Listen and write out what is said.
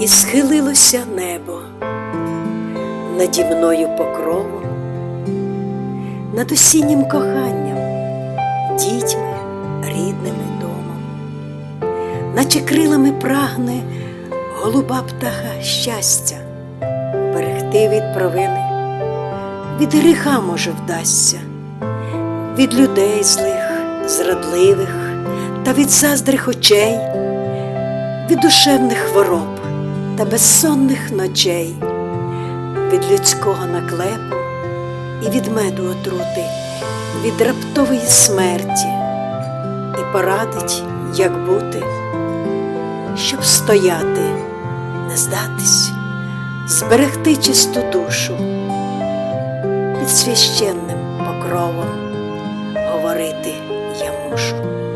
І схилилося небо наді мною покровом, над осіннім коханням, дітьми, рідними домом, наче крилами прагне голуба птаха щастя, берегти від провини, від гріха, може, вдасться, від людей злих, зрадливих та від заздрих очей, від душевних хвороб та безсонних ночей, від людського наклепу і від меду отрути, від раптової смерті, і порадить, як бути, щоб стояти, не здатись, зберегти чисту душу, під священним покровом говорити я мушу.